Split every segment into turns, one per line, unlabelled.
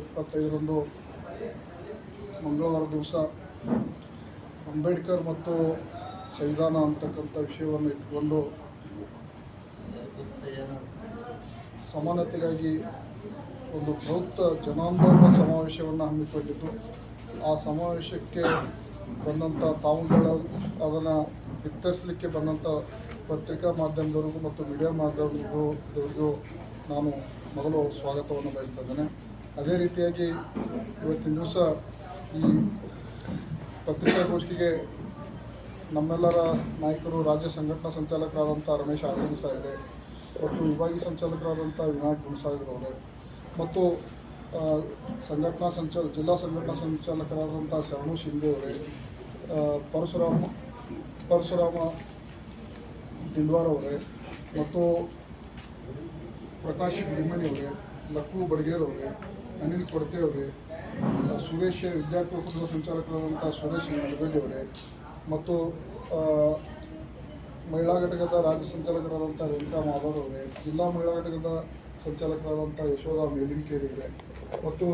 ಇಪ್ಪತ್ತೈದರಂದು ಮಂಗಳವಾರ ದಿವಸ ಅಂಬೇಡ್ಕರ್ ಮತ್ತು ಸಂವಿಧಾನ ಅಂತಕ್ಕಂಥ ವಿಷಯವನ್ನು ಇಟ್ಕೊಂಡು ಸಮಾನತೆಗಾಗಿ ಒಂದು ಬೃಹತ್ ಜನಾಂದೋಲನ ಸಮಾವೇಶವನ್ನು ಹಮ್ಮಿಕೊಂಡಿದ್ದು, ಆ ಸಮಾವೇಶಕ್ಕೆ ಬಂದಂಥ ತಾವುಗಳ ಅದನ್ನು ಬಿತ್ತರಿಸಲಿಕ್ಕೆ ಬಂದಂಥ ಪತ್ರಿಕಾ ಮಾಧ್ಯಮದವರಿಗೂ ಮತ್ತು ಮೀಡಿಯಾ ಮಾಧ್ಯಮದವರಿಗೂ ನಾನು ಮೊದಲು ಸ್ವಾಗತವನ್ನು ಬಯಸ್ತಾ ಇದ್ದೇನೆ. ಅದೇ ರೀತಿಯಾಗಿ ಇವತ್ತಿನ ದಿವಸ ಈ ಪತ್ರಿಕಾಗೋಷ್ಠಿಗೆ ನಮ್ಮೆಲ್ಲರ ನಾಯಕರು ರಾಜ್ಯ ಸಂಘಟನಾ ಸಂಚಾಲಕರಾದಂಥ ರಮೇಶ್ ಆಸನ್ ಸರ್ ಇದೆ ಮತ್ತು ವಿಭಾಗೀಯ ಸಂಚಾಲಕರಾದಂಥ ವಿನಾಯಕ್ ಗುಣಸಾಗರ್ ಅವರು. ಮತ್ತು ಸಂಘಟನಾ ಸಂಚಾಲ ಜಿಲ್ಲಾ ಸಂಘಟನಾ ಸಂಚಾಲಕರಾದಂಥ ಶರಣು ಶಿಂದೆ ಅವರೇ ಪರಶುರಾಮ ಪರಶುರಾಮ ದಿಲ್ವಾರ್ ಅವರೇ, ಮತ್ತು ಪ್ರಕಾಶ್ ಅವರೇ, ಲಕ್ಕು ಬಡಗೇರ್ ಅವರೇ ಅನಿಲ್ ಕೊಡ್ತೆ ಅವರೇ ಸುರೇಶ್ ವಿದ್ಯಾರ್ಥಿ ಒಕ್ಕೂಟದ ಸಂಚಾಲಕರಾದಂಥ ಸುರೇಶ್ ನಡಗಡ್ಡಿ ಅವರೇ, ಮತ್ತು ಮಹಿಳಾ ಘಟಕದ ರಾಜ್ಯ ಸಂಚಾಲಕರಾದಂಥ ರೇಣುಕಾ ಮಾಧವ್ ಅವರೇ, ಜಿಲ್ಲಾ ಮಹಿಳಾ ಘಟಕದ ಸಂಚಾಲಕರಾದಂಥ ಯಶೋಧ ಮೇಲಿನಕೇರಿ ಅವರೇ, ಮತ್ತು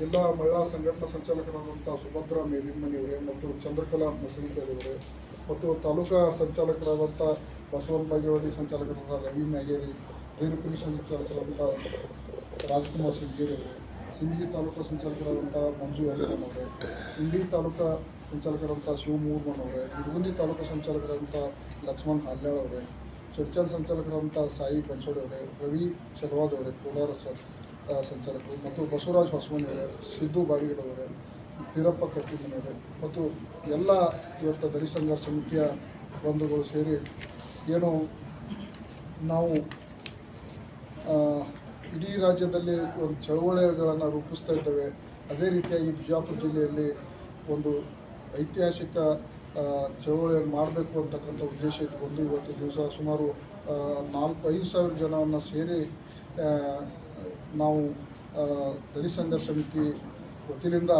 ಜಿಲ್ಲಾ ಮಹಿಳಾ ಸಂಘಟನಾ ಸಂಚಾಲಕರಾದಂಥ ಸುಭದ್ರಾ ಮೇಲಿನಮನಿ ಅವರೇ, ಮತ್ತು ಚಂದ್ರಕಲಾ ಅವರೇ, ಮತ್ತು ತಾಲೂಕಾ ಸಂಚಾಲಕರಾದಂಥ ಬಸವನ ಬಾಗೇವಾಡಿ ಸಂಚಾಲಕರಾದ ರವಿ ಮ್ಯಾಗೇರಿ ರೇಣುಕುಡಿ ಸಂಚಾಲಕರಾದಂಥ ರಾಜ್ಕುಮಾರ್ ಅವರೇ. ಸಿಂದಗಿ ತಾಲೂಕು ಸಂಚಾಲಕರಾದಂಥ ಮಂಜು ಎಲ್ರನ್ ಅವರೇ, ಇಂಡಿ ತಾಲೂಕು ಸಂಚಾಲಕರಾದಂಥ ಶಿವಮೂರ್ಮನ್ ಅವರೇ ತಾಲೂಕು ಸಂಚಾಲಕರಾದಂಥ ಲಕ್ಷ್ಮಣ್ ಹಾಲ್ಯಾಳ್ ಅವರೇ, ಚಡ್ಚಲ್ ಸಂಚಾಲಕರಾದಂಥ ಸಾಯಿ ಬನ್ಸೋಡಿ ಅವರೇ, ರವಿ ಶರ್ವಾದ್ ಅವರೇ, ಕೋಲಾರ ಸಂಚಾಲಕರು ಮತ್ತು ಬಸವರಾಜ್ ಹೊಸಮನಿ ಅವರೇ, ಸಿದ್ದು ಬಾಡಿಗೇಡ್ ಅವರೇ, ವೀರಪ್ಪ ಕಟ್ಟಿಮನಿ ಅವರೇ ಮತ್ತು ಎಲ್ಲ ಇವತ್ತು ದಲಿತ ಸಂಘರ್ಷ ಸಮಿತಿಯ ಬಂಧುಗಳು ಸೇರಿ ಏನು ನಾವು ಇಡೀ ರಾಜ್ಯದಲ್ಲಿ ಒಂದು ಚಳವಳಿಗಳನ್ನು ರೂಪಿಸ್ತಾ ಇದ್ದೇವೆ. ಅದೇ ರೀತಿಯಾಗಿ ಬಿಜಾಪುರ ಜಿಲ್ಲೆಯಲ್ಲಿ ಒಂದು ಐತಿಹಾಸಿಕ ಚಳುವಳಿ ಚಳವಳಿಯನ್ನು ಮಾಡಬೇಕು ಅಂತಕ್ಕಂಥ ಉದ್ದೇಶ ಇಟ್ಕೊಂಡು ಇವತ್ತು ದಿವಸ ಸುಮಾರು ನಾಲ್ಕು, ಐದು ಸಾವಿರ ಜನವನ್ನು ಸೇರಿ ನಾವು ದಲಿತ ಸಂಘರ್ಷ ಸಮಿತಿ ವತಿಯಿಂದ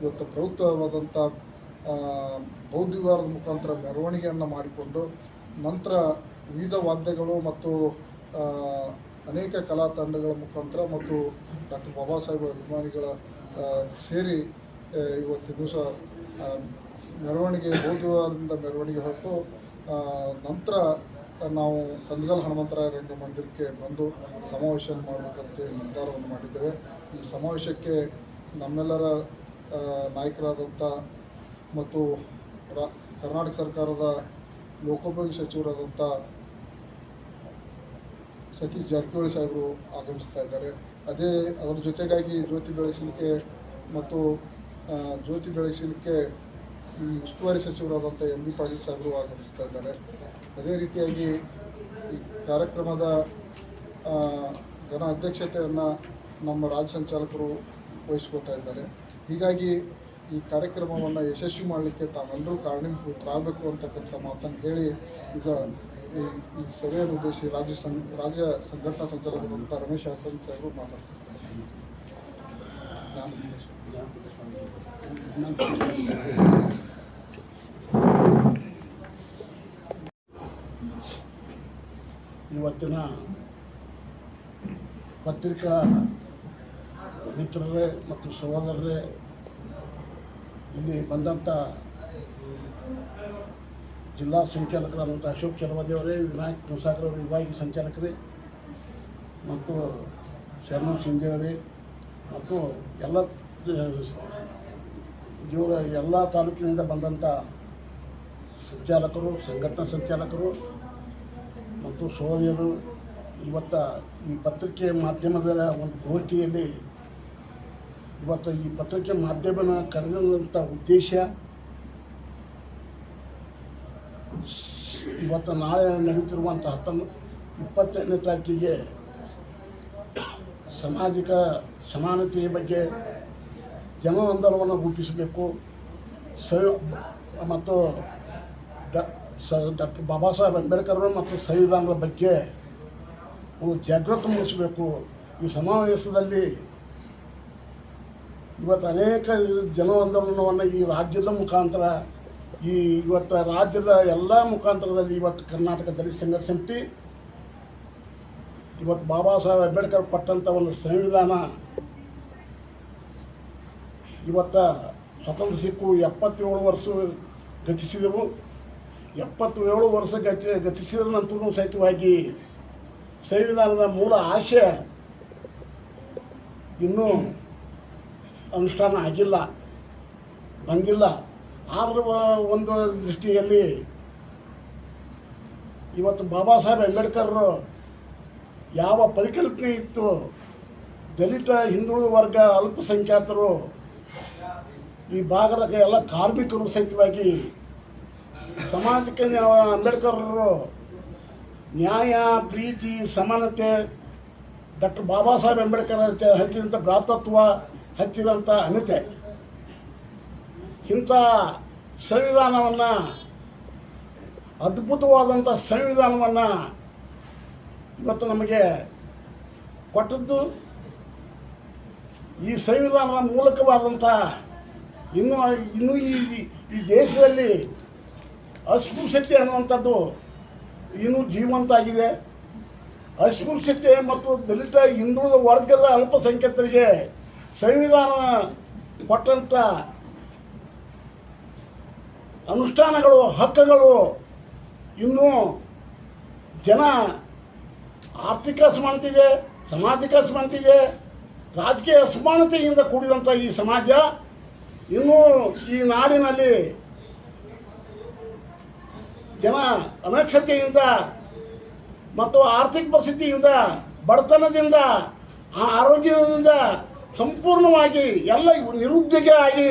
ಇವತ್ತು ಪ್ರವೃತ್ತವಾದಂಥ ಬೌದ್ಧ ವಿವಾರದ ಮುಖಾಂತರ ಮೆರವಣಿಗೆಯನ್ನು ಮಾಡಿಕೊಂಡು ನಂತರ ವಿವಿಧ ವಾದ್ಯಗಳು ಮತ್ತು ಅನೇಕ ಕಲಾ ತಂಡಗಳ ಮುಖಾಂತರ ಮತ್ತು ಡಾಕ್ಟರ್ ಬಾಬಾ ಸಾಹೇಬ್ ಅಭಿಮಾನಿಗಳ ಸೇರಿ ಇವತ್ತು ದಿವಸ ಮೆರವಣಿಗೆ ಬೌದ್ಧ ಮೆರವಣಿಗೆ ಹೊರಟು ನಂತರ ನಾವು ಕಂದಗಲ್ ಹನುಮಂತರಾಯ ರಂಗ ಮಂದಿರಕ್ಕೆ ಬಂದು ಸಮಾವೇಶ ಮಾಡಬೇಕಂತೇಳಿ ನಿರ್ಧಾರವನ್ನು ಮಾಡಿದ್ದೇವೆ. ಈ ಸಮಾವೇಶಕ್ಕೆ ನಮ್ಮೆಲ್ಲರ ನಾಯಕರಾದಂಥ ಮತ್ತು ರಾ, ಕರ್ನಾಟಕ ಸರ್ಕಾರದ ಲೋಕೋಪಯೋಗಿ ಸಚಿವರಾದಂಥ ಸತೀಶ್ ಜಾರಕಿಹೊಳಿ ಸಾಹೇಬರು ಆಗಮಿಸ್ತಾ ಇದ್ದಾರೆ. ಅದೇ ಅದರ ಜೊತೆಗಾಗಿ ಜ್ಯೋತಿ ಬೆಳೆಸಲಿಕ್ಕೆ ಮತ್ತು ಜ್ಯೋತಿ ಬೆಳೆಸಲಿಕ್ಕೆ ಈ ಉಸ್ತುವಾರಿ ಸಚಿವರಾದಂಥ ಎಂ ಬಿ ಪಾಟೀಲ್ ಸಾಹೇಬರು ಆಗಮಿಸ್ತಾ ಇದ್ದಾರೆ. ಅದೇ ರೀತಿಯಾಗಿ ಈ ಕಾರ್ಯಕ್ರಮದ ಜನ ಅಧ್ಯಕ್ಷತೆಯನ್ನು ನಮ್ಮ ರಾಜ್ಯ ಸಂಚಾಲಕರು ವಹಿಸ್ಕೊಳ್ತಾ ಇದ್ದಾರೆ. ಹೀಗಾಗಿ ಈ ಕಾರ್ಯಕ್ರಮವನ್ನು ಯಶಸ್ವಿ ಮಾಡಲಿಕ್ಕೆ ತಾವೆಲ್ಲರೂ ಕಾರಣೀಭೂತರಾಗಬೇಕು ಅಂತಕ್ಕಂಥ ಮಾತನ್ನು ಹೇಳಿ ಈಗ ಈ ಈ ಸಭೆಯನ್ನು ಉದ್ದೇಶಿಸಿ ರಾಜ್ಯ ಸಂ, ರಾಜ್ಯ ಸಂಘಟನಾ ಸಂಚಾಲಕರಾದಂಥ ರಮೇಶ್ ಹಾಸನ್ ಸಾಹೇಬರು ಮಾತಾಡ್ತಾರೆ.
ಇವತ್ತಿನ ಪತ್ರಿಕಾ ಮಿತ್ರರೇ ಮತ್ತು ಸಹೋದರರೇ, ಇಲ್ಲಿ ಬಂದಂಥ ಜಿಲ್ಲಾ ಸಂಚಾಲಕರಾದಂಥ ಅಶೋಕ್ ಚಲವಾದಿಯವರೇ ವಿನಾಯಕ್ ಮುಸಾಗರ್ ಅವರು, ವಿಭಾಗೀಯ ಸಂಚಾಲಕರೇ, ಮತ್ತು ಶರಣು ಅವರೇ, ಮತ್ತು ಎಲ್ಲ, ಇವರ ಎಲ್ಲ ತಾಲೂಕಿನಿಂದ ಬಂದಂಥ ಸಂಚಾಲಕರು, ಸಂಘಟನಾ ಸಂಚಾಲಕರು, ಮತ್ತು ಸಹೋದರರು ಇವತ್ತ ಈ ಪತ್ರಿಕೆ ಮಾಧ್ಯಮದ ಒಂದು ಗೋಷ್ಠಿಯಲ್ಲಿ ಇವತ್ತು ಈ ಪತ್ರಿಕೆ ಮಾಧ್ಯಮನ ಕರೆದಂಥ ಉದ್ದೇಶ ಇವತ್ತು ನಾಳೆ ನಡೀತಿರುವಂಥ ಹತ್ತೊಂಬ ಇಪ್ಪತ್ತೆಂಟನೇ ತಾರೀಕಿಗೆ ಸಾಮಾಜಿಕ ಸಮಾನತೆಯ ಬಗ್ಗೆ ಜನಾಂದೋಲನವನ್ನು ರೂಪಿಸಬೇಕು. ಸ ಮತ್ತು ಸ ಡಾಕ್ಟರ್ ಬಾಬಾ ಸಾಹೇಬ್ ಅಂಬೇಡ್ಕರ್ ಮತ್ತು ಸಂವಿಧಾನದ ಬಗ್ಗೆ ಜಾಗೃತಿ ಮೂಡಿಸಬೇಕು. ಈ ಸಮಾವೇಶದಲ್ಲಿ ಇವತ್ತು ಅನೇಕ ಜನ ಆಂದೋಲನವನ್ನು ಈ ರಾಜ್ಯದ ಮುಖಾಂತರ ಈ ಇವತ್ತು ರಾಜ್ಯದ ಎಲ್ಲ ಮುಖಾಂತರದಲ್ಲಿ ಇವತ್ತು ಕರ್ನಾಟಕ ದಲಿತ ಸಂಘರ್ಷ ಸಮಿತಿ ಇವತ್ತು ಬಾಬಾ ಸಾಹೇಬ್ ಅಂಬೇಡ್ಕರ್ ಕೊಟ್ಟಂಥ ಒಂದು ಸಂವಿಧಾನ, ಇವತ್ತ ಸ್ವತಂತ್ರ ಸಿಕ್ಕು ಎಪ್ಪತ್ತೇಳು ವರ್ಷ ಗತಿಸಿದೆವು. ಎಪ್ಪತ್ತೇಳು ವರ್ಷ ಗತಿ, ಗತಿಸಿದ ನಂತರ ಸಹಿತವಾಗಿ ಸಂವಿಧಾನದ ಮೂಲ ಆಶಯ ಇನ್ನೂ ಅನುಷ್ಠಾನ ಆಗಿಲ್ಲ, ಬಂದಿಲ್ಲ. ಆದರೂ ಒಂದು ದೃಷ್ಟಿಯಲ್ಲಿ ಇವತ್ತು ಬಾಬಾ ಸಾಹೇಬ್ ಅಂಬೇಡ್ಕರ್ ಯಾವ ಪರಿಕಲ್ಪನೆ ಇತ್ತು? ದಲಿತ, ಹಿಂದುಳಿದ ವರ್ಗ, ಅಲ್ಪಸಂಖ್ಯಾತರು, ಈ ಭಾಗದ ಎಲ್ಲ ಕಾರ್ಮಿಕರು ಸಹಿತವಾಗಿ ಸಮಾಜಕ್ಕೆ ಅಂಬೇಡ್ಕರ್ ಅಂಬೇಡ್ಕರ್ರು ನ್ಯಾಯ, ಪ್ರೀತಿ, ಸಮಾನತೆ, ಡಾಕ್ಟರ್ ಬಾಬಾ ಸಾಹೇಬ್ ಅಂಬೇಡ್ಕರ್ ಹಚ್ಚ- ಹಚ್ಚಿದಂಥ ಭ್ರಾತತ್ವ ಹಚ್ಚಿದಂಥ ಅನತೆ. ಇಂಥ ಸಂವಿಧಾನವನ್ನು, ಅದ್ಭುತವಾದಂಥ ಸಂವಿಧಾನವನ್ನು ಇವತ್ತು ನಮಗೆ ಕೊಟ್ಟದ್ದು, ಈ ಸಂವಿಧಾನದ ಮೂಲಕವಾದಂಥ ಇನ್ನೂ ಇನ್ನೂ ಈ ಈ ದೇಶದಲ್ಲಿ ಅಸ್ಪೃಶ್ಯತೆ ಅನ್ನುವಂಥದ್ದು ಇನ್ನೂ ಜೀವಂತ ಆಗಿದೆ ಅಸ್ಪೃಶ್ಯತೆ ಮತ್ತು ದಲಿತ ಹಿಂದುಳಿದ ವರ್ಗದ ಅಲ್ಪಸಂಖ್ಯಾತರಿಗೆ ಸಂವಿಧಾನ ಕೊಟ್ಟಂಥ ಅನುಷ್ಠಾನಗಳು, ಹಕ್ಕುಗಳು, ಇನ್ನೂ ಜನ ಆರ್ಥಿಕ ಅಸಮಾನತೆ ಇದೆ ಸಾಮಾಜಿಕ ಅಸಮಾನತೆ ಇದೆ ರಾಜಕೀಯ ಅಸಮಾನತೆಯಿಂದ ಕೂಡಿದಂಥ ಈ ಸಮಾಜ ಇನ್ನೂ ಈ ನಾಡಿನಲ್ಲಿ ಜನ ಅನಕ್ಷತೆಯಿಂದ ಮತ್ತು ಆರ್ಥಿಕ ಪರಿಸ್ಥಿತಿಯಿಂದ, ಬಡತನದಿಂದ ಆರೋಗ್ಯದಿಂದ ಸಂಪೂರ್ಣವಾಗಿ ಎಲ್ಲ ನಿರುದ್ಯೋಗ ಆಗಿ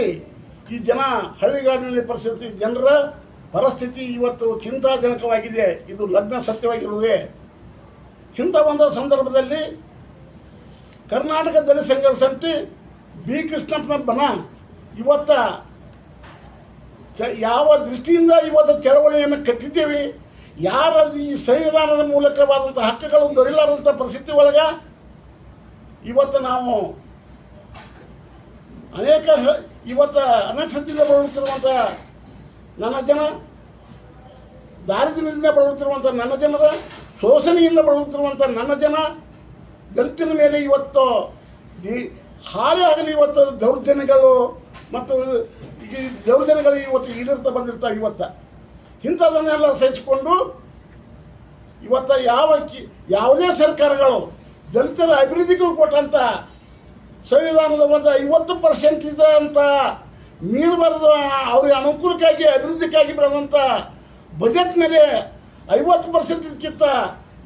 ಈ ಜನ ಹಳ್ಳಿಗಾಡಿನಲ್ಲಿ ಪರಿಸ್ಥಿತಿ ಜನರ ಪರಿಸ್ಥಿತಿ ಇವತ್ತು ಚಿಂತಾಜನಕವಾಗಿದೆ. ಇದು ಲಗ್ನ ಸತ್ಯವಾಗಿರುವುದೇ. ಇಂಥ ಒಂದು ಸಂದರ್ಭದಲ್ಲಿ ಕರ್ನಾಟಕ ದಲಿತ ಸಂಘರ್ಷ ಸಮಿತಿ ಬಿ ಕೃಷ್ಣಪ್ಪನ ಬನ ಇವತ್ತ ಯಾವ ದೃಷ್ಟಿಯಿಂದ ಇವತ್ತು ಚಳವಳಿಯನ್ನು ಕಟ್ಟಿದ್ದೇವೆ, ಯಾರ ಈ ಸಂವಿಧಾನದ ಮೂಲಕವಾದಂಥ ಹಕ್ಕುಗಳು ದೊರೆಯಲಾರಂಥ ಪರಿಸ್ಥಿತಿ ಒಳಗೆ ಇವತ್ತು ನಾವು ಅನೇಕ ಇವತ್ತು ಅನಕ್ಷರದಿಂದ ಬಳಲುತ್ತಿರುವಂಥ ನನ್ನ ಜನ, ದಾರಿದ್ರ್ಯದಿಂದ ಬಳಲುತ್ತಿರುವಂಥ ನನ್ನ ಜನರ, ಶೋಷಣೆಯಿಂದ ಬಳಲುತ್ತಿರುವಂಥ ನನ್ನ ಜನ, ದಲಿತನ ಮೇಲೆ ಇವತ್ತು ಈ ಹಾಳೆ ಆಗಲಿ ಇವತ್ತು ದೌರ್ಜನ್ಯಗಳು ಮತ್ತು ಈ ದೌರ್ಜನ್ಯಗಳು ಇವತ್ತು ಈಡೇರ್ತಾ ಬಂದಿರ್ತಾವೆ ಇವತ್ತು. ಇಂಥದನ್ನೆಲ್ಲ ಸಹಿಸಿಕೊಂಡು ಇವತ್ತು ಯಾವ ಕಿ, ಯಾವುದೇ ಸರ್ಕಾರಗಳು ದಲಿತರ ಅಭಿವೃದ್ಧಿಗೂ ಕೊಟ್ಟಂಥ ಸಂವಿಧಾನದ ಒಂದು ಐವತ್ತು ಪರ್ಸೆಂಟ್ ಇದೆ ಅಂತ. ಮೀರಬಾರ್ದು ಅವ್ರಿಗೆ ಅನುಕೂಲಕ್ಕಾಗಿ ಅಭಿವೃದ್ಧಿಗಾಗಿ ಬರೋದಂಥ ಬಜೆಟ್ ಮೇಲೆ ಐವತ್ತು ಪರ್ಸೆಂಟ್ ಇದಕ್ಕಿಂತ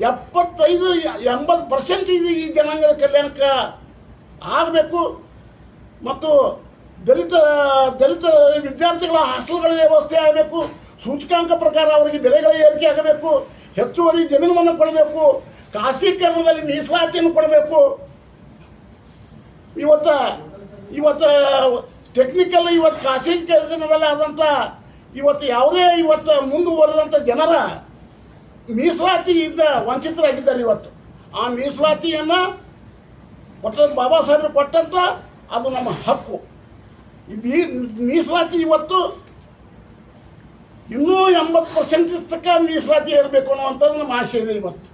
ಎಪ್ಪತ್ತೈದು, ಎಂಬತ್ತು ಪರ್ಸೆಂಟ್ ಇದು ಈ ಜನಾಂಗದ ಕಲ್ಯಾಣಕ್ಕೆ. ಆಗಬೇಕು. ಮತ್ತು ದಲಿತ ದಲಿತ ವಿದ್ಯಾರ್ಥಿಗಳ ಹಾಸ್ಟೆಲ್ಗಳ ವ್ಯವಸ್ಥೆ ಆಗಬೇಕು. ಸೂಚಕಾಂಕ ಪ್ರಕಾರ ಅವರಿಗೆ ಬೆಲೆಗಳ ಏರಿಕೆ ಆಗಬೇಕು. ಹೆಚ್ಚುವರಿ ಜಮೀನನ್ನು ಕೊಡಬೇಕು. ಖಾಸಗೀಕರಣದಲ್ಲಿ ಮೀಸಲಾತಿಯನ್ನು ಕೊಡಬೇಕು. ಇವತ್ತ, ಇವತ್ತು ಟೆಕ್ನಿಕಲ್ ಇವತ್ತು ಖಾಸಗೀಕರಣದಲ್ಲಿ ಆದಂಥ, ಇವತ್ತು ಯಾವುದೇ ಇವತ್ತು ಮುಂದುವರೆದಂಥ ಜನರ ಮೀಸಲಾತಿಯಿಂದ ವಂಚಿತರಾಗಿದ್ದಾರೆ ಇವತ್ತು. ಆ ಮೀಸಲಾತಿಯನ್ನು ಕೊಟ್ಟ ಬಾಬಾ ಸಾಹೇಬ್ರು ಕೊಟ್ಟಂತ ಅದು ನಮ್ಮ ಹಕ್ಕು. ಈ ಮೀಸಲಾತಿ ಇವತ್ತು ಇನ್ನೂ ಎಂಬತ್ತು ಪರ್ಸೆಂಟ್ ತಕ್ಕ ಮೀಸಲಾತಿ ಇರಬೇಕು ಅನ್ನುವಂಥದ್ದು ನಮ್ಮ ಆಶೆ ಇದೆ ಇವತ್ತು.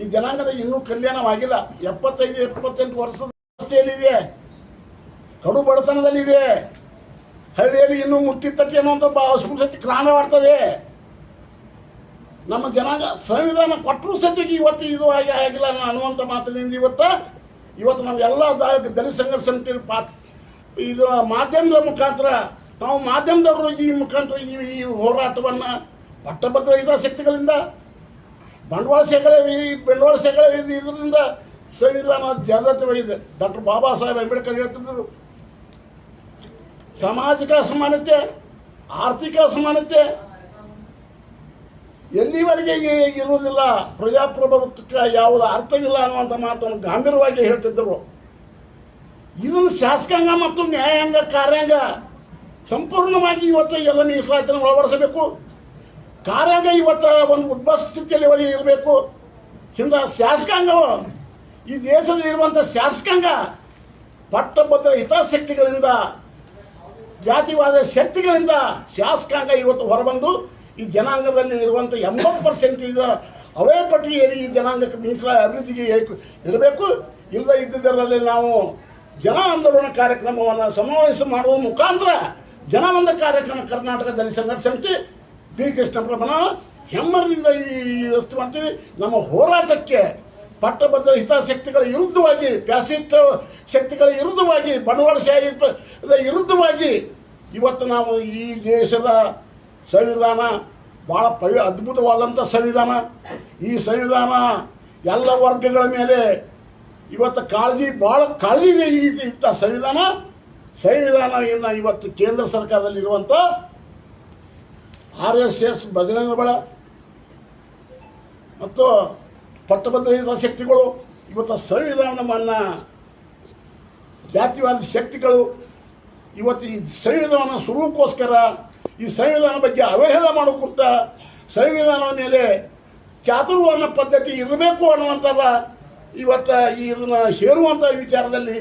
ಈ ಜನಾಂಗದ ಇನ್ನೂ ಕಲ್ಯಾಣವಾಗಿಲ್ಲ. ಎಪ್ಪತ್ತೈದು, ಎಪ್ಪತ್ತೆಂಟು ವರ್ಷದ ಅವಸ್ಥೆಯಲ್ಲಿದೆ ಕಡು ಬಡತನದಲ್ಲಿದೆ ಹಳ್ಳಿಯಲ್ಲಿ ಇನ್ನೂ ಮುಟ್ಟಿ ತಟ್ಟಿ ಅನ್ನುವಂಥ ಬಾ ಅಸ್ಪೃಶ್ಯತೆ ಕ್ರಾಂತವಾಡ್ತದೆ ನಮ್ಮ ಜನಾಂಗ ಸಂವಿಧಾನ ಕೊಟ್ಟರು ಸತ್ಯಕ್ಕೆ ಇವತ್ತು ಇದು ಆಗಿ ಆಗಿಲ್ಲ ಅನ್ನೋ- ಅನ್ನುವಂಥ ಮಾತಿನಿಂದ ಇವತ್ತು ಇವತ್ತು ನಾವೆಲ್ಲ ದಲಿತ ಸಂಘರ್ಷ ಸಮಿತಿ ಪಾತ್, ಇದು ಮಾಧ್ಯಮದ ಮುಖಾಂತರ, ತಾವು ಮಾಧ್ಯಮದವರು ಈ ಮುಖಾಂತರ ಈ ಈ ಹೋರಾಟವನ್ನು ಪಟ್ಟಭದ್ರ ಶಕ್ತಿಗಳಿಂದ ಬಂಡವಾಳ ಶೇಖರ ಬಂಡವಾಳ ಶೇಖರ ಇದು ಇದರಿಂದ ಸಂವಿಧಾನ ಜಾಗೃತವಾಗಿದೆ ಡಾಕ್ಟರ್ ಬಾಬಾ ಸಾಹೇಬ್ ಅಂಬೇಡ್ಕರ್ ಹೇಳ್ತಿದ್ದರು ಸಾಮಾಜಿಕ ಅಸಮಾನತೆ, ಆರ್ಥಿಕ ಅಸಮಾನತೆ, ಎಲ್ಲಿವರೆಗೆ ಇರುವುದಿಲ್ಲ, ಪ್ರಜಾಪ್ರಭುತ್ವಕ್ಕೆ ಯಾವುದು ಅರ್ಥವಿಲ್ಲ ಅನ್ನುವಂಥ ಮಾತನ್ನು ಗಂಭೀರವಾಗಿ ಹೇಳ್ತಿದ್ದರು ಇದನ್ನು ಶಾಸಕಾಂಗ ಮತ್ತು ನ್ಯಾಯಾಂಗ ಕಾರ್ಯಾಂಗ ಸಂಪೂರ್ಣವಾಗಿ ಇವತ್ತು ಎಲ್ಲ ಮೀಸಲಾತಿಯನ್ನು ಒಳಪಡಿಸಬೇಕು ಕಾರ್ಯಾಂಗ ಇವತ್ತು ಒಂದು ಉದ್ಭವ ಸ್ಥಿತಿಯಲ್ಲಿ ಇರಬೇಕು. ಹಿಂದ ಶಾಸಕಾಂಗವು ಈ ದೇಶದಲ್ಲಿ ಇರುವಂಥ ಶಾಸಕಾಂಗ ಪಟ್ಟಭದ್ರ ಹಿತಾಸಕ್ತಿಗಳಿಂದ, ಜಾತಿವಾದ ಶಕ್ತಿಗಳಿಂದ ಶಾಸಕಾಂಗ ಇವತ್ತು ಹೊರಬಂದು ಈ ಜನಾಂಗದಲ್ಲಿ ಇರುವಂಥ ಎಂಬತ್ತು ಪರ್ಸೆಂಟ್ ಇದು ಅವೇ ಪಟ್ಟಿಯಲ್ಲಿ ಈ ಜನಾಂಗಕ್ಕೆ ಮೀಸಲ ಅಭಿವೃದ್ಧಿಗೆ ಇರಬೇಕು. ಇಲ್ಲದ ಇದ್ದುದರಲ್ಲಿ ನಾವು ಜನ ಆಂದೋಲನ ಕಾರ್ಯಕ್ರಮವನ್ನು ಸಮಾವೇಶ ಮಾಡುವ ಮುಖಾಂತರ ಜನವಂದ ಕಾರ್ಯಕ್ರಮ ಕರ್ನಾಟಕದಲ್ಲಿ ಸಂಘಟಿಸಿ ಬಿ ಕೃಷ್ಣ ಕೃಷ್ಣಪ್ರಭನ ಹೆಮ್ಮರದಿಂದ ಈ ವಸ್ತು ಮಾಡ್ತೀವಿ. ನಮ್ಮ ಹೋರಾಟಕ್ಕೆ ಪಟ್ಟಭದ್ರ ಹಿತಾಸಕ್ತಿಗಳ ವಿರುದ್ಧವಾಗಿ ಪ್ಯಾಸಿಸ್ಟ್ ಶಕ್ತಿಗಳ ವಿರುದ್ಧವಾಗಿ ಬಂಡವಾಳಶಾಹಿ ವಿರುದ್ಧವಾಗಿ ಇವತ್ತು ನಾವು ಈ ದೇಶದ ಸಂವಿಧಾನ ಭಾಳ ಪವಿ ಅದ್ಭುತವಾದಂಥ ಸಂವಿಧಾನ. ಈ ಸಂವಿಧಾನ ಎಲ್ಲ ವರ್ಗಗಳ ಮೇಲೆ ಇವತ್ತು ಕಾಳಜಿ ಭಾಳ ಕಾಳಜಿ ಇಂಥ ಸಂವಿಧಾನ. ಸಂವಿಧಾನವನ್ನು ಇವತ್ತು ಕೇಂದ್ರ ಸರ್ಕಾರದಲ್ಲಿರುವಂಥ ಆರ್ ಎಸ್ ಎಸ್, ಬಜರಂಗ ಮತ್ತು ಪಟ್ಟಭದ್ರ ಶಕ್ತಿಗಳು. ಇವತ್ತು ಸಂವಿಧಾನವನ್ನು ಜಾತಿವಾದ ಶಕ್ತಿಗಳು ಇವತ್ತು ಈ ಸಂವಿಧಾನ ಸುರುವಕ್ಕೋಸ್ಕರ ಈ ಸಂವಿಧಾನ ಬಗ್ಗೆ ಅವಹೇಳ ಮಾಡೋಕ್ಕೂತ ಸಂವಿಧಾನ ಮೇಲೆ ಅನ್ನೋ ಪದ್ಧತಿ ಇರಬೇಕು ಅನ್ನುವಂಥದ್ದು ಇವತ್ತು ಇದನ್ನು ಹೇರುವಂಥ ವಿಚಾರದಲ್ಲಿ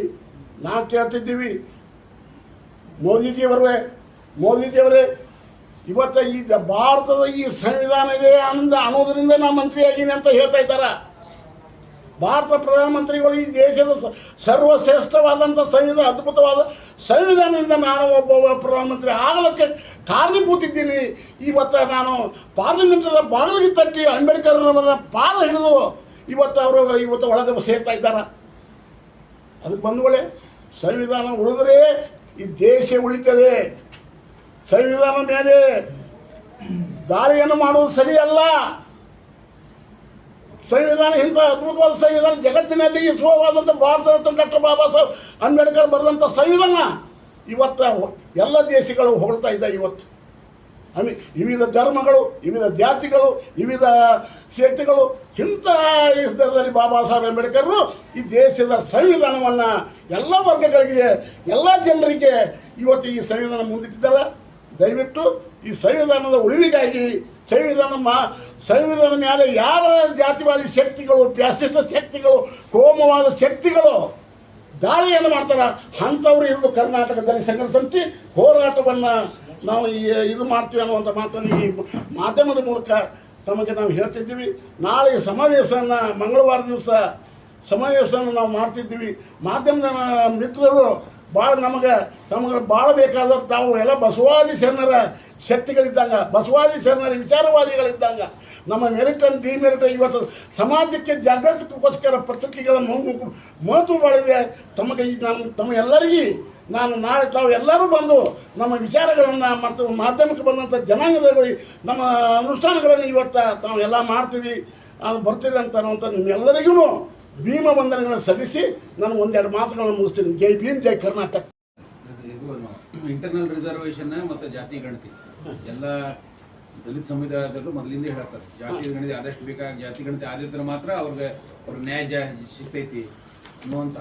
ನಾವು ಕೇಳ್ತಿದ್ದೀವಿ. ಮೋದಿಜಿಯವರೇ ಮೋದಿಜಿಯವರೇ ಇವತ್ತು ಈ ಭಾರತದ ಈ ಸಂವಿಧಾನ ಇದೆ ಅಂದ ಅನ್ನೋದರಿಂದ ನಾನು ಮಂತ್ರಿ ಆಗೀನಿ ಅಂತ ಹೇಳ್ತಾ ಇದ್ದಾರೆ. ಭಾರತ ಪ್ರಧಾನಮಂತ್ರಿಗಳು ಈ ದೇಶದ ಸರ್ವಶ್ರೇಷ್ಠವಾದಂಥ ಸಂವಿಧಾನ, ಅದ್ಭುತವಾದ ಸಂವಿಧಾನದಿಂದ ನಾನು ಒಬ್ಬ ಪ್ರಧಾನಮಂತ್ರಿ ಆಗಲಿಕ್ಕೆ ಕಾರಣೀಭೂತಿದ್ದೀನಿ. ಇವತ್ತು ನಾನು ಪಾರ್ಲಿಮೆಂಟದ ಬಾಗಿಲಿಗೆ ತಟ್ಟಿ ಅಂಬೇಡ್ಕರ್ ಅವರ ಪಾದ ಹಿಡಿದು ಇವತ್ತು ಅವರು ಇವತ್ತು ಒಳಗೆ ಸೇರ್ತಾ ಇದ್ದಾರೆ. ಅದಕ್ಕೆ ಒಳ್ಳೆ ಸಂವಿಧಾನ ಉಳಿದ್ರೆ ಈ ದೇಶ ಉಳಿತದೆ. ಸಂವಿಧಾನ ಮೇಲೆ ದಾಳಿಯನ್ನು ಮಾಡುವುದು ಸರಿಯಲ್ಲ. ಸಂವಿಧಾನ ಇಂಥ ಅದ್ಭುತವಾದ ಸಂವಿಧಾನ ಜಗತ್ತಿನಲ್ಲಿ ವಿಶ್ವವಾದಂಥ ಭಾರತ ರತ್ನ ಡಾಕ್ಟರ್ ಬಾಬಾ ಸಾಹೇಬ್ ಅಂಬೇಡ್ಕರ್ ಬರೆದಂಥ ಸಂವಿಧಾನ ಇವತ್ತು ಎಲ್ಲ ದೇಶಗಳು ಹೊಗಳ್ತಾ ಇದ್ದ ಇವತ್ತು. ಅಂದರೆ ವಿವಿಧ ಧರ್ಮಗಳು, ವಿವಿಧ ಜಾತಿಗಳು, ವಿವಿಧ ಶಕ್ತಿಗಳು, ಇಂಥ ದೇಶದಲ್ಲಿ ಬಾಬಾ ಸಾಹೇಬ್ ಅಂಬೇಡ್ಕರ್ ಈ ದೇಶದ ಸಂವಿಧಾನವನ್ನು ಎಲ್ಲ ವರ್ಗಗಳಿಗೆ, ಎಲ್ಲ ಜನರಿಗೆ ಇವತ್ತು ಈ ಸಂವಿಧಾನ ಮುಂದಿಟ್ಟಿದ್ದಾರೆ. ದಯವಿಟ್ಟು ಈ ಸಂವಿಧಾನದ ಉಳಿವಿಗಾಗಿ ಸಂವಿಧಾನ ಮಾ ಸಂವಿಧಾನ ಮೇಲೆ ಯಾವ ಜಾತಿವಾದಿ ಶಕ್ತಿಗಳು ಪ್ಯಾಸಿಸ್ಟ್ ಶಕ್ತಿಗಳು, ಕೋಮವಾದ ಶಕ್ತಿಗಳು ದಾಳಿಯನ್ನು ಮಾಡ್ತಾರೆ, ಅಂಥವ್ರು ಇರೋದು ಕರ್ನಾಟಕದಲ್ಲಿ ಸಂಘಟಿಸಿ ಹೋರಾಟವನ್ನು ನಾವು ಇದು ಮಾಡ್ತೀವಿ ಅನ್ನುವಂಥ ಮಾತನ್ನು ಈ ಮಾಧ್ಯಮದ ಮೂಲಕ ತಮಗೆ ನಾವು ಹೇಳ್ತಿದ್ದೀವಿ. ನಾಳೆ ಸಮಾವೇಶವನ್ನು, ಮಂಗಳವಾರ ದಿವಸ ಸಮಾವೇಶವನ್ನು ನಾವು ಮಾಡ್ತಿದ್ದೀವಿ. ಮಾಧ್ಯಮದ ಮಿತ್ರರು ಭಾಳ ನಮಗೆ, ತಮಗೆ ಭಾಳ ಬೇಕಾದ ತಾವು ಎಲ್ಲ ಬಸವಾದಿ ಶರಣರ ಶಕ್ತಿಗಳಿದ್ದಂಗ, ಬಸವಾದಿ ಶರಣರ ವಿಚಾರವಾದಿಗಳಿದ್ದಂಗ. ನಮ್ಮ ಮೆರಿಟ್ ಅಂಡ್ ಡಿಮೆರಿಟ್ ಇವತ್ತು ಸಮಾಜಕ್ಕೆ ಜಾಗೃತಿಗೋಸ್ಕರ ಪತ್ರಿಕೆಗಳ ಮಹತ್ವ- ಬಾಳಿದೆ. ತಮಗೆ ಈ ನಾನು ತಮ್ಮ ಎಲ್ಲರಿಗೂ ನಾನು ನಾಳೆ ತಾವು ಎಲ್ಲರೂ ಬಂದು ನಮ್ಮ ವಿಚಾರಗಳನ್ನು ಮತ್ತು ಮಾಧ್ಯಮಕ್ಕೆ ಬಂದಂಥ ಜನಾಂಗದಲ್ಲಿ ನಮ್ಮ ಅನುಷ್ಠಾನಗಳನ್ನು ಇವತ್ತು ತಾವು ಎಲ್ಲ ಮಾಡ್ತೀವಿ. ಬರ್ತೀರಿ ಅಂತ ಅನ್ನುವಂಥ ನಿಮ್ಮೆಲ್ಲರಿಗೂ ಭೀಮ ವಂದನೆಗಳನ್ನು ಸಲ್ಲಿಸಿ ನಾನು ಒಂದೆರಡು ಮಾತುಗಳನ್ನು ಮುಗಿಸ್ತೀನಿ. ಜೈ ಭೀಮ್, ಜೈ ಕರ್ನಾಟಕ.
ಇಂಟರ್ನಲ್ ರಿಸರ್ವೇಶನ್ ಮತ್ತು ಜಾತಿ ಗಣತಿ. ಎಲ್ಲ ದಲಿತ ಸಮುದಾಯದಲ್ಲೂ ಮೊದಲಿಂದ ಹೇಳ್ತಾರೆ. ಜಾತಿ ಗಣತಿ ಆದಷ್ಟು ಬೇಕಾಗಿ ಜಾತಿ ಗಣತಿ ಆದಿದ್ರೆ ಮಾತ್ರ ಅವ್ರಿಗೆ ಅವ್ರ ನ್ಯಾಯ ಜಾ- ಸಿಗ್ತೈತಿ ಅನ್ನುವಂಥ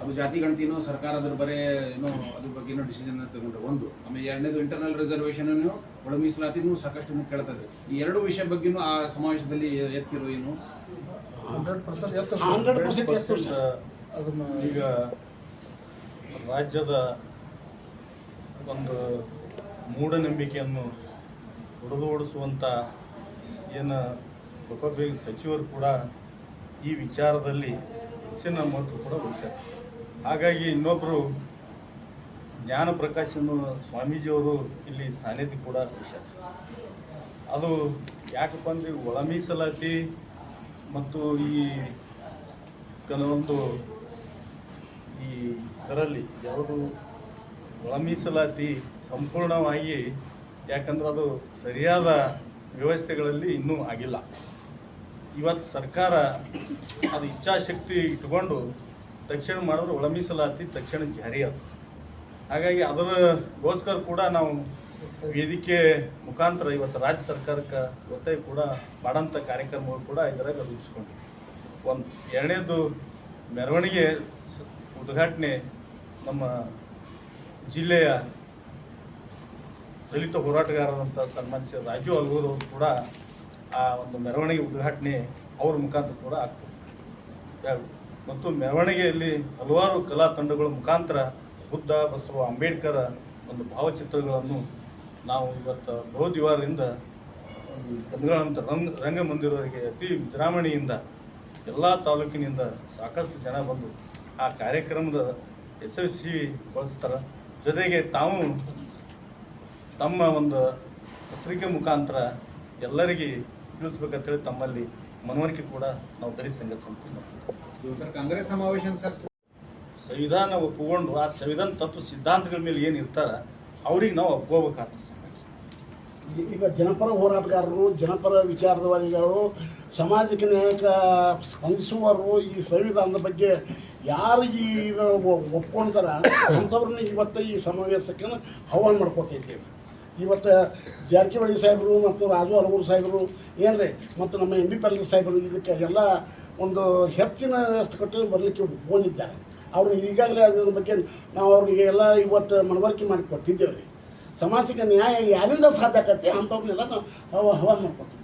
ಅದು ಜಾತಿ ಗಣತಿನೂ ಸರ್ಕಾರ ಅದ್ರ ಬರೇ ಏನೋ ಅದ್ರ ಬಗ್ಗೆ ಏನೋ ಡಿಸಿಷನ್ ತಗೊಂಡ್ರೆ ಒಂದು. ಆಮೇಲೆ ಎರಡನೇದು ಇಂಟರ್ನಲ್ ರಿಸರ್ವೇಷನ್ ಒಳ ಮೀಸಲಾತಿನೂ ಸಾಕಷ್ಟು ಕೇಳ್ತದೆ ಈ ಎರಡು ವಿಷಯ ಬಗ್ಗೆನೂ ಆ ಸಮಾವೇಶದಲ್ಲಿ ಎತ್ತಿರೋ ಏನು
ಹಂಡ್ರೆಡ್ ಪರ್ಸೆಂಟ್ ಎತ್ತ
ಹಂಡ್ರೆಡ್ ಪರ್ಸೆಂಟ್ ಎಷ್ಟು
ಅದನ್ನ
ಈಗ ರಾಜ್ಯದ ಒಂದು ಮೂಢನಂಬಿಕೆಯನ್ನು ಹೊಡೆದೋಡಿಸುವಂಥ ಏನು ಲೋಕೋಪಯೋಗಿ ಸಚಿವರು ಕೂಡ ಈ ವಿಚಾರದಲ್ಲಿ ಹೆಚ್ಚಿನ ಮಹತ್ವ ಕೂಡ ವಹಿಸ್ಯಾರ ಹಾಗಾಗಿ ಇನ್ನೊಬ್ಬರು ಜ್ಞಾನ ಸ್ವಾಮೀಜಿ ಸ್ವಾಮೀಜಿಯವರು ಇಲ್ಲಿ ಸಾನ್ನಿಧ್ಯ ಕೂಡ ವಹಿಸ್ಯಾರ ಅದು ಯಾಕಪ್ಪ ಅಂದರೆ ಒಳ ಮೀಸಲಾತಿ ಮತ್ತು ಈ ಕೆಲವೊಂದು ಈ ಇದರಲ್ಲಿ ಯಾವುದು ಒಳ ಮೀಸಲಾತಿ ಸಂಪೂರ್ಣವಾಗಿ ಯಾಕಂದ್ರೆ ಅದು ಸರಿಯಾದ ವ್ಯವಸ್ಥೆಗಳಲ್ಲಿ ಇನ್ನೂ ಆಗಿಲ್ಲ. ಇವತ್ತು ಸರ್ಕಾರ ಅದು ಇಚ್ಛಾಶಕ್ತಿ ಇಟ್ಕೊಂಡು ತಕ್ಷಣ ಮಾಡಿದ್ರೆ ಒಳ ಮೀಸಲಾತಿ ತಕ್ಷಣ ಜಾರಿ ಹಾಗಾಗಿ ಅದರಗೋಸ್ಕರ ಕೂಡ ನಾವು ವೇದಿಕೆ ಮುಖಾಂತರ ಇವತ್ತು ರಾಜ್ಯ ಸರ್ಕಾರಕ್ಕೆ ಒತ್ತಾಯ ಕೂಡ ಮಾಡೋಂಥ ಕಾರ್ಯಕ್ರಮಗಳು ಕೂಡ ಇದರಾಗ ರೂಪಿಸ್ಕೊಂಡಿವಿ ಒಂದು ಎರಡನೇದು ಮೆರವಣಿಗೆ ಉದ್ಘಾಟನೆ ನಮ್ಮ ಜಿಲ್ಲೆಯ ದಲಿತ ಹೋರಾಟಗಾರರಂತ ಸನ್ಮಾನಿಸಿದ ರಾಜೀವ್ ಅಲ್ಗೂರ್ ಅವರು ಕೂಡ ಆ ಒಂದು ಮೆರವಣಿಗೆ ಉದ್ಘಾಟನೆ ಅವ್ರ ಮುಖಾಂತರ ಕೂಡ ಆಗ್ತದೆ. ಮತ್ತು ಮೆರವಣಿಗೆಯಲ್ಲಿ ಹಲವಾರು ಕಲಾ ತಂಡಗಳ ಮುಖಾಂತರ ಬುದ್ಧ, ಬಸವ, ಅಂಬೇಡ್ಕರ ಒಂದು ಭಾವಚಿತ್ರಗಳನ್ನು ನಾವು ಇವತ್ತು ಬಹುದಿವಾರದಿಂದ ಗಂಧಗಳಂತ ರಂಗ ರಂಗಮಂದಿರವರೆಗೆ ಅತಿ ವಿಜೃಂಭಣೆಯಿಂದ ಎಲ್ಲ ತಾಲೂಕಿನಿಂದ ಸಾಕಷ್ಟು ಜನ ಬಂದು ಆ ಕಾರ್ಯಕ್ರಮದ ಯಶಸ್ವಿಗೊಳಿಸ್ತಾರೆ ಜೊತೆಗೆ ತಾವು ತಮ್ಮ ಒಂದು ಪತ್ರಿಕೆ ಮುಖಾಂತರ ಎಲ್ಲರಿಗೆ ತಿಳಿಸ್ಬೇಕಂತೇಳಿ ತಮ್ಮಲ್ಲಿ ಮನವರಿಕೆ ಕೂಡ ನಾವು ದಲಿತ ಸಂಘರ್ಷ.
ಕಾಂಗ್ರೆಸ್ ಸಮಾವೇಶ
ಸಂವಿಧಾನ ಒಪ್ಪಿಕೊಂಡು ಆ ಸಂವಿಧಾನ ತತ್ವ ಸಿದ್ಧಾಂತಗಳ ಮೇಲೆ ಏನು ಇರ್ತಾರ ಅವ್ರಿಗೆ ನಾವು ಒಪ್ಕೋಬೇಕಾದ.
ಈಗ ಜನಪರ ಹೋರಾಟಗಾರರು, ಜನಪರ ವಿಚಾರವಾದಿಗಳು ಸಮಾಜಕ್ಕೆ ನಾಯಕ ಸ್ಪಂದಿಸುವವರು ಈ ಸಂವಿಧಾನದ ಬಗ್ಗೆ ಯಾರು ಈ ಇದು ಒ- ಒಪ್ಕೊಳ್ತಾರ ಅಂಥವ್ರನ್ನ ಇವತ್ತು ಈ ಸಮಾವೇಶಕ್ಕೆ ಆಹ್ವಾನ ಮಾಡ್ಕೊತಾ ಇದ್ದೇವೆ ಇವತ್ತು ಜಾರಕಿಹೊಳಿ ಸಾಹೇಬರು ಮತ್ತು ರಾಜು ಹಲಗೂರು ಸಾಹೇಬರು ರೀ ಮತ್ತು ನಮ್ಮ ಎಂ ಬಿ ಪರ್ಲಿ ಸಾಹೇಬರು ಇದಕ್ಕೆ ಎಲ್ಲ ಒಂದು ಹೆಚ್ಚಿನ ವ್ಯವಸ್ಥೆ ಕೊಟ್ಟು ಬರಲಿಕ್ಕೆ ಒಪ್ಕೊಂಡಿದ್ದಾರೆ ಅವರು ಈಗಾಗಲೇ ಅದ್ರ ಬಗ್ಗೆ ನಾವು ಅವ್ರಿಗೆ ಎಲ್ಲ ಇವತ್ತು ಮನವರಿಕೆ ಮಾಡಿ ಕೊಡ್ತಿದ್ದೇವೆ ರೀ ಸಮಾಜಕ್ಕೆ ನ್ಯಾಯ ಯಾರಿಂದ ಸಾಧ್ಯ ಆಕತಿ ಅಂಥವ್ರನ್ನೆಲ್ಲ ನಾವು ಆಹ್ವಾನ ಮಾಡ್ಕೊತೀವಿ.